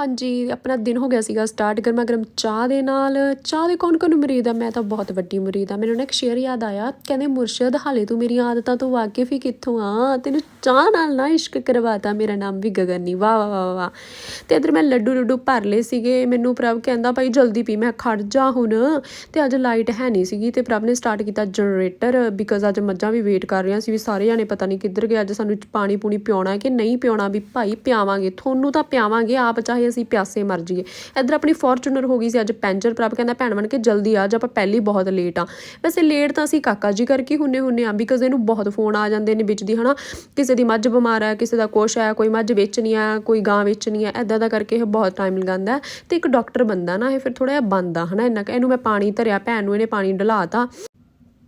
ਹਾਂਜੀ, ਆਪਣਾ ਦਿਨ ਹੋ ਗਿਆ ਸੀਗਾ ਸਟਾਰਟ ਗਰਮਾ ਗਰਮ ਚਾਹ ਦੇ ਨਾਲ। ਚਾਹ ਦੇ ਕੌਣ ਕੌਣ ਮੁਰੀਦ ਆ? ਮੈਂ ਤਾਂ ਬਹੁਤ ਵੱਡੀ ਮੁਰੀਦ ਆ। ਮੈਨੂੰ ਨਾ ਇੱਕ ਸ਼ੇਰ ਯਾਦ ਆਇਆ, ਕਹਿੰਦੇ, ਮੁਰਸ਼ਦ, ਹਾਲੇ ਤੂੰ ਮੇਰੀਆਂ ਆਦਤਾਂ ਤੋਂ ਵਾਕਿਫ ਹੀ ਕਿੱਥੋਂ ਆ? ਤੈਨੂੰ ਚਾਹ ਨਾਲ ਨਾ ਇਸ਼ਕ ਕਰਵਾਤਾ ਮੇਰਾ ਨਾਮ ਵੀ ਗਗਨੀ। ਵਾਹ ਵਾਹ ਵਾਹ ਵਾਹ। ਤੇ ਇਧਰ ਮੈਂ ਲੱਡੂ ਲੱਡੂ ਭਰ ਲਏ ਸੀਗੇ। ਮੈਨੂੰ ਪ੍ਰਭ ਕਹਿੰਦਾ, ਭਾਈ, ਜਲਦੀ ਪੀ, ਮੈਂ ਖੜ ਜਾ ਹੁਣ। ਤੇ ਅੱਜ ਲਾਈਟ ਹੈ ਨਹੀਂ ਸੀਗੀ ਤੇ ਪ੍ਰਭ ਨੇ ਸਟਾਰਟ ਕੀਤਾ ਜਨਰੇਟਰ ਬਿਕਾਜ਼ ਅੱਜ ਮੱਝਾਂ ਵੀ ਵੇਟ ਕਰ ਰਹੀਆਂ ਸੀ ਵੀ ਸਾਰੇ ਜਾਣੇ ਪਤਾ ਨਹੀਂ ਕਿੱਧਰ ਗਏ। ਅੱਜ ਸਾਨੂੰ ਪਾਣੀ ਪੂਣੀ ਪਿਆਉਣਾ ਕਿ ਨਹੀਂ ਪਿਆਉਣਾ ਵੀ ਭਾਈ, ਪਿਆਵਾਂਗੇ। ਤੁਹਾਨੂੰ ਤਾਂ ਪਿਆਵਾਂਗੇ, ਆਪ ਚਾਹੇ ਅਸੀਂ ਪਿਆਸੇ ਮਰ ਜਾਈਏ। ਇਧਰ ਆਪਣੀ ਫੋਰਚੂਨਰ ਹੋ ਗਈ ਸੀ, ਅੱਜ ਪੈਂਚਰ ਪ੍ਰਭ ਕਹਿੰਦਾ, ਭੈਣ ਬਣ ਕੇ ਜਲਦੀ ਆ ਜਾ, ਆਪਾਂ ਪਹਿਲੀ ਬਹੁਤ ਲੇਟ ਆ। ਵੈਸੇ ਲੇਟ ਤਾਂ ਅਸੀਂ ਕਾਕਾ ਜੀ ਕਰਕੇ ਹੁੰਨੇ ਹੁੰਨੇ ਆ ਬਿਕਾਜ਼ ਇਹਨੂੰ ਬਹੁਤ ਫੋਨ ਆ ਜਾਂਦੇ ਨੇ ਵਿੱਚ ਦੀ, ਹਨਾ? ਕਿਸੇ ਦੀ ਮੱਝ ਬਿਮਾਰ ਹੈ ਕਿਸੇ ਦਾ ਕੁਛ ਹੈ ਕੋਈ ਮੱਝ ਵੇਚਣੀ ਆ, ਕੋਈ ਗਾਂ ਵੇਚਣੀ ਆ ਐਦਾਂ ਦਾ ਕਰਕੇ ਇਹ ਬਹੁਤ ਟਾਈਮ ਲਗਾਉਂਦਾ ਤੇ ਇੱਕ ਡਾਕਟਰ ਬੰਦਾ ਨਾ, ਇਹ ਫਿਰ ਥੋੜਾ ਜਿਹਾ ਬੰਦਾ ਹਨਾ? ਇੰਨਾ ਕੁ- ਇਹਨੂੰ ਮੈਂ ਪਾਣੀ ਧਰਿਆ, ਭੈਣ ਨੂੰ ਇਹਨੇ ਪਾਣੀ ਡਲਾਤਾ।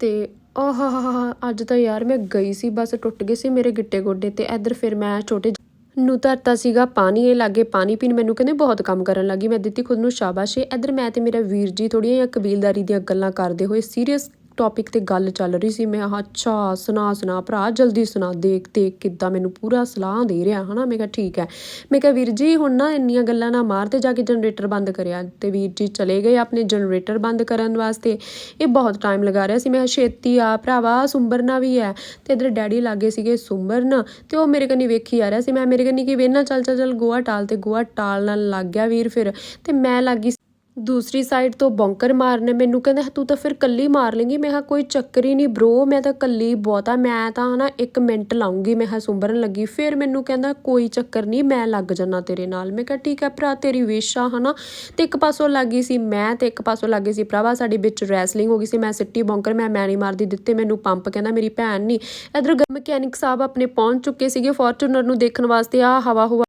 ਤੇ ਆਹ ਅੱਜ ਤਾਂ ਯਾਰ ਮੈਂ ਗਈ ਸੀ, ਬਸ ਟੁੱਟ ਗਏ ਸੀ ਮੇਰੇ ਗਿੱਟੇ ਗੋਡੇ ਤੇ, ਇੱਧਰ ਫਿਰ ਮੈਂ ਛੋਟੇ ਨੂੰ ਧਰਤਾ ਸੀਗਾ, ਪਾਣੀ ਇਹ ਲਾਗੇ ਪਾਣੀ ਪੀਣ, ਮੈਨੂੰ ਕਹਿੰਦੇ ਬਹੁਤ ਕੰਮ ਕਰਨ ਲੱਗੀ। ਮੈਂ ਦਿੱਤੀ ਖੁਦ ਨੂੰ ਸ਼ਾਬਾਸ਼। ਇੱਧਰ ਮੈਂ ਤੇ ਮੇਰਾ ਵੀਰ ਜੀ ਥੋੜੀਆਂ ਜਿਹੀਆਂ ਕਬੀਲਦਾਰੀ ਦੀਆਂ ਗੱਲਾਂ ਕਰਦੇ ਹੋਏ ਸੀਰੀਅਸ ਟੌਪਿਕ ਤੇ ਗੱਲ ਚੱਲ ਰਹੀ ਸੀ, ਮੈਂ ਆਹ ਅੱਛਾ ਸੁਣਾ ਸੁਣਾ ਭਰਾ, ਜਲਦੀ ਸੁਣਾ, ਦੇਖ ਦੇਖ ਕਿੱਦਾਂ ਮੈਨੂੰ ਪੂਰਾ ਸਲਾਹ ਦੇ ਰਿਹਾ, ਹਨਾ? ਮੈਂ ਕਿਹਾ ਠੀਕ ਹੈ। ਮੈਂ ਕਿਹਾ, ਵੀਰ ਜੀ, ਹੁਣ ਨਾ ਇੰਨੀਆਂ ਗੱਲਾਂ ਨਾ ਮਾਰ ਤੇ ਜਾ ਕੇ ਜਨਰੇਟਰ ਬੰਦ ਕਰਿਆ ਤੇ ਵੀਰ ਜੀ ਚਲੇ ਗਏ ਆਪਣੇ ਜਨਰੇਟਰ ਬੰਦ ਕਰਨ ਵਾਸਤੇ। ਇਹ ਬਹੁਤ ਟਾਈਮ ਲਗਾ ਰਿਹਾ ਸੀ। ਮੈਂ ਛੇਤੀ ਆ ਭਰਾਵਾ, ਸੁੰਬਰਨਾ ਵੀ ਹੈ ਤੇ ਇਧਰ ਡੈਡੀ ਲਾਗੇ ਸੀਗੇ ਸੁੰਬਰਨ ਤੇ ਉਹ ਮੇਰੇ ਕੰਨੀ ਵੇਖੀ ਆ ਰਿਹਾ ਸੀ। ਮੈਂ ਮੇਰੇ ਕੰਨੀ ਕੀ ਵੇਨਾ ਚੱਲ ਚੱਲ ਚੱਲ ਗੋਆ ਟਾਲ ਤੇ ਗੋਆ ਟਾਲ ਨਾਲ ਲੱਗ ਗਿਆ ਵੀਰ ਫਿਰ ਤੇ ਮੈਂ ਲੱਗੀ ਦੂਸਰੀ ਸਾਈਡ ਤੋਂ ਬੌਂਕਰ ਮਾਰਨੇ, ਮੈਨੂੰ ਕਹਿੰਦਾ ਤੂੰ ਤਾਂ ਫਿਰ ਕੱਲੀ ਮਾਰ ਲੇਂਗੀ। ਮੈਂ ਕਿਹਾ, ਕੋਈ ਚੱਕਰ ਹੀ ਨਹੀਂ ਬ్రో ਮੈਂ ਤਾਂ ਕੱਲੀ ਬਹੁਤਾ, ਮੈਂ ਤਾਂ ਹਨਾ 1 ਮਿੰਟ ਲਾਉਂਗੀ। ਮੈਂ ਕਿਹਾ ਸੁੰਬਰਨ ਲੱਗੀ। ਫਿਰ ਮੈਨੂੰ ਕਹਿੰਦਾ, ਕੋਈ ਚੱਕਰ ਨਹੀਂ, ਮੈਂ ਲੱਗ ਜਾਣਾ ਤੇਰੇ ਨਾਲ। ਮੈਂ ਕਿਹਾ, ਠੀਕ ਹੈ ਭਰਾ, ਤੇਰੀ ਵਿਸ਼ ਆ ਹਨਾ। ਤੇ ਇੱਕ ਪਾਸੋਂ ਲੱਗੀ ਸੀ ਮੈਂ ਤੇ ਇੱਕ ਪਾਸੋਂ ਲੱਗੀ ਸੀ ਭਰਾਵਾ, ਸਾਡੀ ਵਿੱਚ ਰੈਸਲਿੰਗ ਹੋ ਗਈ ਸੀ। ਮੈਂ ਸਿੱਟੀ ਬੌਂਕਰ ਮੈਂ ਮੈਂ ਨਹੀਂ ਮਾਰਦੀ ਦਿੱਤੇ, ਮੈਨੂੰ ਪੰਪ ਕਹਿੰਦਾ, ਮੇਰੀ ਭੈਣ ਨਹੀਂ ਇਧਰ ਮਕੈਨਿਕ ਸਾਹਿਬ ਆਪਣੇ ਪਹੁੰਚ ਚੁੱਕੇ ਸੀਗੇ ਫੋਰਚੂਨਰ ਨੂੰ ਦੇਖਣ ਵਾਸਤੇ ਆ ਹਵਾ ਹੁਵਾ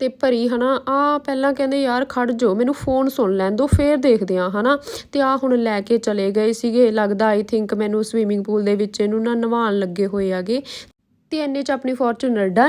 ਅਤੇ ਭਰੀ ਹੈ ਨਾ ਆਹ ਪਹਿਲਾਂ ਕਹਿੰਦੇ, ਯਾਰ ਖੜ੍ਹ ਜਾਓ, ਮੈਨੂੰ ਫੋਨ ਸੁਣ ਲੈਣ ਦੋ, ਫਿਰ ਦੇਖਦੇ ਹਾਂ ਹੈ ਨਾ ਅਤੇ ਆਹ ਹੁਣ ਲੈ ਕੇ ਚਲੇ ਗਏ ਸੀਗੇ। ਲੱਗਦਾ ਆਈ ਥਿੰਕ ਮੈਨੂੰ ਸਵੀਮਿੰਗ ਪੂਲ ਦੇ ਵਿੱਚ ਇਹਨੂੰ ਨਾ ਨਵਾਉਣ ਲੱਗੇ ਹੋਏ ਆਗੇ ਅਤੇ ਇੰਨੇ ਚ ਆਪਣੀ ਫੋਰਚੂਨਰ ਡਨ